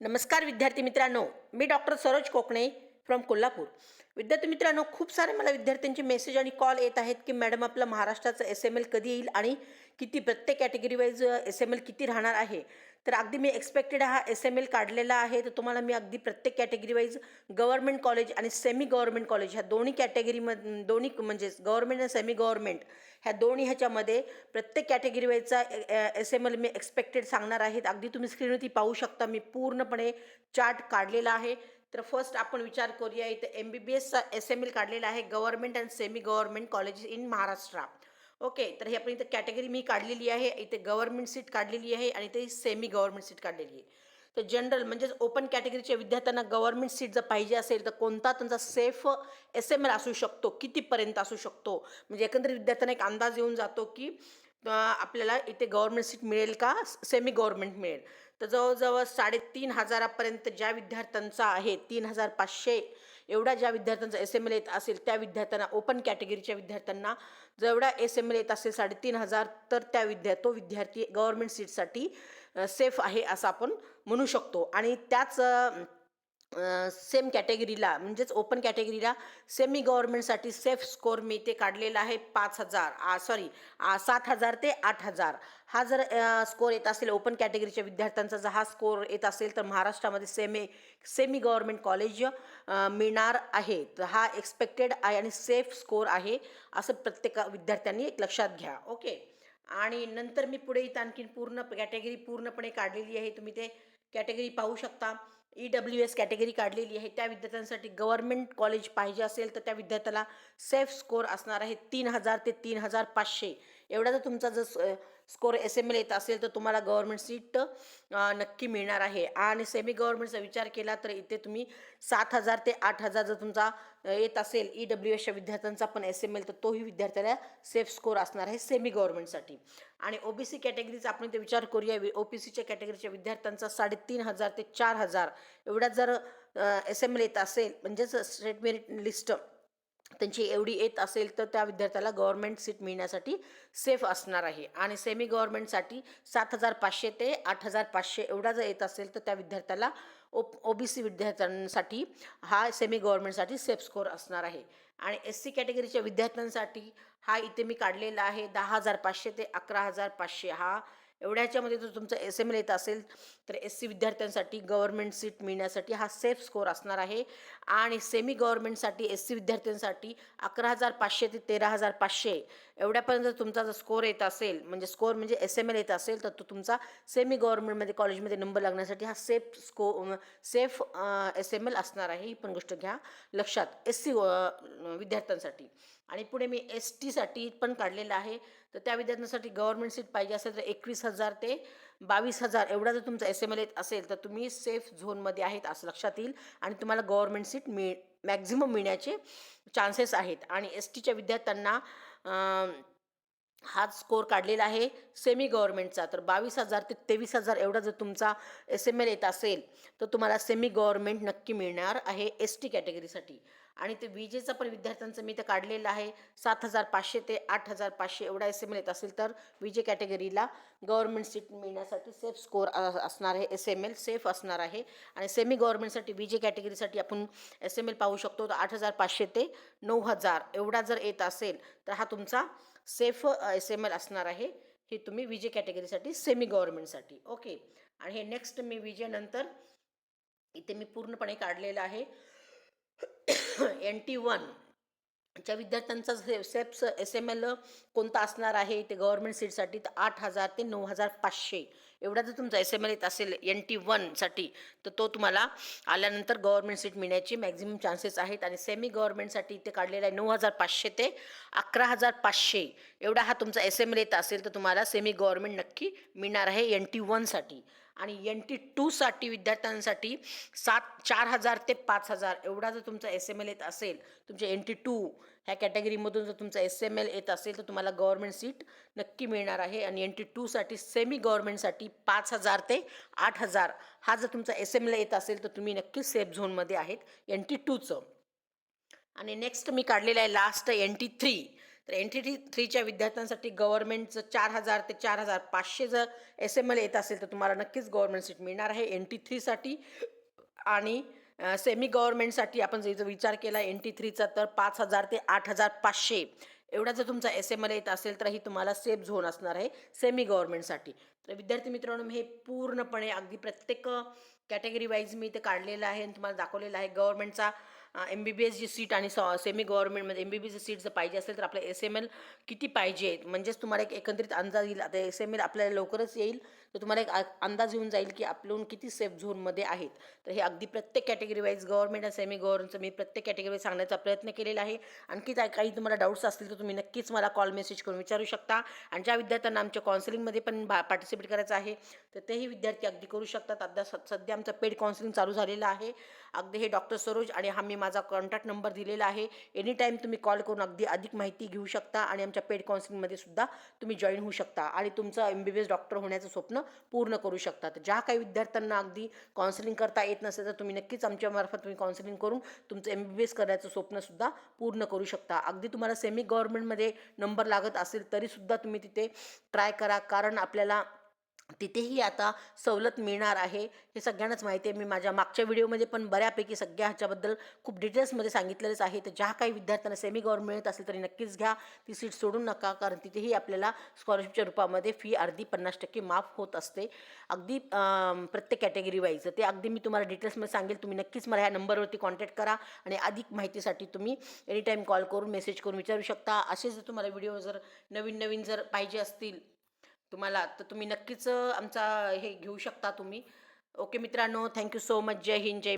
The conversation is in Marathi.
नमस्कार विद्यार्थी मित्रांनो. मी डॉक्टर सरोज कोकणे फ्रॉम कोल्हापूर. विद्यार्थी मित्रांनो खूप सारे मला विद्यार्थ्यांचे मेसेज आणि कॉल येत आहेत की मॅडम आपलं महाराष्ट्राचं एस एम एल कधी येईल आणि किती प्रत्येक category wise S M L किती राहणार आहे? तर अगदी मी एक्सपेक्टेड हा एस एम एल काढलेला आहे. तर तुम्हाला मी अगदी प्रत्येक कॅटेगरी वाईज कॉलेज आणि सेमी गव्हर्मेंट कॉलेज ह्या दोन्ही कॅटेगरीम दोन्ही म्हणजेच गव्हर्मेंट आणि सेमी गव्हर्मेंट ह्या दोन्ही ह्याच्यामध्ये प्रत्येक कॅटेगरी वाईजचा एस एम एल मी एक्सपेक्टेड सांगणार आहेत अगदी तुम्ही स्क्रीनवरती पाहू शकता. मी पूर्णपणे चार्ट काढलेला आहे. तर फर्स्ट आपण विचार करूया इथे एम बी बी एसचा एस एम एल काढलेला आहे. Government and semi government colleges in Maharashtra okay तर हे आपण इथं कॅटेगरी मी काढलेली आहे इथे गव्हर्नमेंट सीट काढलेली आहे आणि इथे सेमी गव्हर्नमेंट सीट काढलेली आहे. तर जनरल म्हणजेच ओपन कॅटेगरीच्या विद्यार्थ्यांना गव्हर्नमेंट सीट जर पाहिजे असेल तर कोणता त्यांचा सेफ एस एम एल असू शकतो कितीपर्यंत असू शकतो? म्हणजे एकंदरीत विद्यार्थ्यांना एक अंदाज येऊन जातो की आपल्याला इथे गव्हर्नमेंट सीट मिळेल का? सेमी गव्हर्नमेंट मिळेल. तर जवळजवळ साडेतीन हजारापर्यंत ज्या विद्यार्थ्यांचा आहे तीन हजार पाचशे एवढा ज्या विद्यार्थ्यांचा एस एम एल येत असेल त्या विद्यार्थ्यांना ओपन कॅटेगरीच्या विद्यार्थ्यांना जेवढा एस एम एल येत असेल साडेतीन हजार तर त्या विद्या तो विद्यार्थी गव्हर्मेंट सीटसाठी सेफ आहे असं आपण म्हणू शकतो. आणि त्याच सेम कॅटेगरीला म्हणजेच ओपन कॅटेगरीला सेमी गव्हर्नमेंटसाठी सेफ स्कोर मी ते काढलेला आहे पाच हजार. सॉरी सात हजार ते आठ हजार. हा जर स्कोर येत असेल ओपन कॅटेगरीच्या विद्यार्थ्यांचा जर हा स्कोर येत असेल तर महाराष्ट्रामध्ये सेमी सेमी गव्हर्नमेंट कॉलेज मिळणार आहे. तर हा एक्सपेक्टेड आहे आणि सेफ स्कोर आहे असं प्रत्येक विद्यार्थ्यांनी एक लक्षात घ्या. ओके आणि नंतर मी पुढे इथं आणखीन पूर्ण कॅटेगरी पूर्णपणे काढलेली आहे. तुम्ही ते कॅटेगरी पाहू शकता. ई डब्ल्यू एस कॅटेगरी काढलेली आहे. त्या विद्यार्थ्यांसाठी गव्हर्नमेंट कॉलेज पाहिजे असेल तर त्या विद्यार्थ्याला सेफ स्कोर असणार आहे तीन हजार ते तीन हजार पाचशे. एवढा जर तुमचा जर स्कोर एस एम एल येत असेल तर तुम्हाला गव्हर्नमेंट सीट नक्की मिळणार आहे. आणि सेमी गव्हर्नमेंटचा विचार केला तर इथे तुम्ही सात हजार ते आठ हजार जर तुमचा येत असेल ई डब्ल्यू एसच्या विद्यार्थ्यांचा पण एस एम एल तर तोही विद्यार्थ्याला सेफ स्कोर असणार आहे सेमी गव्हर्नमेंटसाठी आणि ओबीसी कॅटेगरीचा आपण इथे विचार करूया. ओबीसीच्या कॅटेगरीच्या विद्यार्थ्यांचा साडेतीन हजार ते चार हजार एवढ्या जर एस एम एल येत असेल म्हणजेच स्टेट मेरिट लिस्ट त्यांची एवढी येत असेल तर त्या विद्यार्थ्याला गव्हर्नमेंट सीट मिळण्यासाठी सेफ असणार आहे. आणि सेमी गव्हर्नमेंटसाठी सात हजार पाचशे ते आठ हजार पाचशे एवढा जर येत असेल तर त्या विद्यार्थ्याला ओ ओ बी सी विद्यार्थ्यांसाठी हा सेमी गव्हर्नमेंटसाठी सेफ स्कोर असणार आहे. आणि एस सी कॅटेगरीच्या विद्यार्थ्यांसाठी हा इथे मी काढलेला आहे दहा हजार पाचशे ते अकरा हजार पाचशे हा एवढ्याच्यामध्ये जर तुमचं एस एम एल येत असेल तर एस सी विद्यार्थ्यांसाठी गव्हर्नमेंट सीट मिळण्यासाठी हा सेफ स्कोर असणार आहे. आणि सेमी गव्हर्नमेंटसाठी एस सी विद्यार्थ्यांसाठी अकरा हजार पाचशे ते तेरा हजार पाचशे. एवढ्यापर्यंत जर तुमचा जर स्कोअर येत असेल म्हणजे स्कोअर म्हणजे एस एम एल येत असेल तर तो तुमचा सेमी गव्हर्नमेंटमध्ये कॉलेजमध्ये नंबर लागण्यासाठी हा safe score safe S M L असणार आहे. ही पण गोष्ट घ्या लक्षात एस सी विद्यार्थ्यांसाठी. आणि पुढे मी एस टीसाठी पण काढलेलं आहे. तर त्या विद्यार्थ्यांसाठी गव्हर्नमेंट सीट पाहिजे असेल तर एकवीस हजार ते बावीस हजार एवढा जर तुमचा एस एम एल येत असेल तर तुम्ही सेफ झोनमध्ये आहेत असं लक्षात येईल आणि तुम्हाला गव्हर्नमेंट सीट मिळ मॅक्झिमम मिळण्याचे चान्सेस आहेत. आणि एस टीच्या विद्यार्थ्यांना हाच हा स्कोर काढलेला आहे सेमी गव्हर्नमेंटचा तर बावीस हजार ते तेवीस हजार एवढा जर तुमचा एस एम एल येत असेल तर तुम्हाला सेमी गव्हर्नमेंट नक्की मिळणार आहे एस टी कॅटेगरीसाठी आणि ते विजेचा पण विद्यार्थ्यांचं मी तर काढलेलं आहे. सात हजार पाचशे ते आठ हजार पाचशे एवढा एस एम एल येत असेल तर विजे कॅटेगरीला गव्हर्नमेंट सीट मिळण्यासाठी सेफ स्कोअर असणार आहे. एस एम एल सेफ असणार आहे. आणि सेमी गव्हर्नमेंटसाठी विजे कॅटेगरीसाठी आपण एस एम एल पाहू शकतो. तर आठ हजार पाचशे ते नऊ हजार एवढा जर येत असेल तर हा तुमचा सेफ एस एम एल असणार आहे. हे तुम्ही विजे कॅटेगरीसाठी सेमी गव्हर्नमेंटसाठी ओके. आणि हे नेक्स्ट मी विजेनंतर इथे मी पूर्णपणे काढलेलं आहे. एन टी वन च्या विद्यार्थ्यांचा से सेप्स एस एम एल कोणता असणार आहे? ते गव्हर्नमेंट सीटसाठी तर आठ हजार ते नऊ हजार पाचशे. एवढा जर तुमचा एस एम एल येत असेल एन टी वनसाठी तर तो तुम्हाला आल्यानंतर गव्हर्नमेंट सीट मिळण्याची मॅक्झिमम चान्सेस आहेत. आणि सेमी गव्हर्नमेंटसाठी इथे काढलेला आहे नऊ हजार पाचशे ते अकरा हजार पाचशे. एवढा हा तुमचा एस एम एल येत असेल तर तुम्हाला सेमी गव्हर्नमेंट नक्की मिळणार आहे एन टी वनसाठी आणि एन टी टूसाठी विद्यार्थ्यांसाठी सात चार हजार ते पाच हजार. एवढा जर तुमचा एस एम एल येत असेल तुमच्या एन टी टू ह्या कॅटेगरीमधून जर तुमचा एस एम एल येत असेल तर तुम्हाला गव्हर्मेंट सीट नक्की मिळणार आहे. आणि एन टी टूसाठी सेमी गव्हर्मेंटसाठी पाच हजार ते आठ हजार. हा जर तुमचा एस एम एल येत असेल तर तुम्ही नक्की सेफ झोनमध्ये आहेत. एन टी टूचं आणि नेक्स्ट मी काढलेलं आहे लास्ट एन टी थ्री तर एन टी टी थ्रीच्या विद्यार्थ्यांसाठी गव्हर्नमेंटचं चार हजार ते चार हजार पाचशे जर एस एम एल येत असेल तर तुम्हाला नक्कीच गव्हर्मेंट सीट मिळणार आहे. एन टी थ्रीसाठी आणि सेमी गव्हर्नमेंटसाठी आपण जर जर विचार केला एन टी थ्रीचा तर पाच हजार ते आठ हजार पाचशे. एवढा जर तुमचा एस एम एल येत असेल तर ही तुम्हाला सेफ झोन असणार आहे सेमी गव्हर्नमेंटसाठी तर विद्यार्थी मित्रांनो हे पूर्णपणे अगदी प्रत्येक कॅटेगरी वाईज मी इथे काढलेलं आहे आणि तुम्हाला दाखवलेलं आहे. गव्हर्नमेंटचा एम बी बी एसची सीट आणि सॉ semi गव्हर्नमेंटमध्ये M B B S seat जर पाहिजे असेल तर आपलं एस एम एल किती पाहिजे? म्हणजेच तुम्हाला एक एकंदरीत अंदाज येईल. आता एस एम एल आपल्याला लवकरच येईल. तर तुम्हाला एक अंदाज येऊन जाईल की आपल्याहून किती सेफ झोनमध्ये आहेत. तर हे अगदी प्रत्येक कॅटेगरी वाईज गव्हर्नमेंट आणि सेमी गव्हर्नमेंटचं मी प्रत्येक कॅटेगरी सांगण्याचा प्रयत्न केलेला आहे. आणखी काय काही तुम्हाला डाऊट्स असतील तर तुम्ही नक्कीच मला कॉल मेसेज करून विचारू शकता. आणि ज्या विद्यार्थ्यांना आमच्या काउन्सिलिंगमध्ये पण भा पार्टिसिपेट करायचं आहे तर तेही विद्यार्थी अगदी करू शकतात. आता स- सध्या आमचं पेड काउन्सिलिंग चालू झालेलं आहे. अगदी हे डॉक्टर सरोज आणि हा मी माझा कॉन्टॅक्ट नंबर दिलेला आहे. एनी टाईम तुम्ही कॉल करून अगदी अधिक माहिती घेऊ शकता आणि आमच्या पेड काउन्सिलिंगमध्ये सुद्धा तुम्ही जॉईन होऊ शकता आणि तुमचं M B B S doctor होण्याचं स्वप्न पूर्ण करू शकता. तर ज्या काही विद्यार्थ्यांना अगदी काउन्सिलिंग करता येत नसेल तर तुम्ही नक्कीच आमच्यामार्फत तुम्ही काउन्सिलिंग करून तुमचं एम बी बी एस करण्याचं स्वप्नसुद्धा पूर्ण करू शकता. अगदी तुम्हाला सेमी गव्हर्नमेंटमध्ये नंबर लागत असेल तरीसुद्धा तुम्ही तिथे ट्राय करा. कारण आपल्याला तिथेही आता सवलत मिळणार आहे. हे सगळ्यांनाच माहिती आहे. मी माझ्या मागच्या व्हिडिओमध्ये पण बऱ्यापैकी सगळ्या ह्याच्याबद्दल खूप डिटेल्समध्ये सांगितलेलंच आहे. तर ज्या काही विद्यार्थ्यांना सेमी गव्हर्नमेंट मिळत असेल तरी नक्कीच घ्या. ती सीट सोडू नका. कारण तिथेही आपल्याला स्कॉलरशिपच्या रूपामध्ये फी अर्धी पन्नास टक्के माफ होत असते. अगदी प्रत्येक कॅटेगरी वाईज ते अगदी मी तुम्हाला डिटेल्समध्ये सांगेल. तुम्ही नक्कीच मला ह्या नंबरवरती कॉन्टॅक्ट करा आणि अधिक माहितीसाठी तुम्ही एनी टाईम कॉल करून मेसेज करून विचारू शकता. असे जर तुम्हाला व्हिडिओ जर नवीन नवीन जर पाहिजे असतील तुम्हाला तर तुम्ही नक्कीच आमचा हे घेऊ शकता तुम्ही. ओके मित्रांनो thank you so much. Jai Hind Jai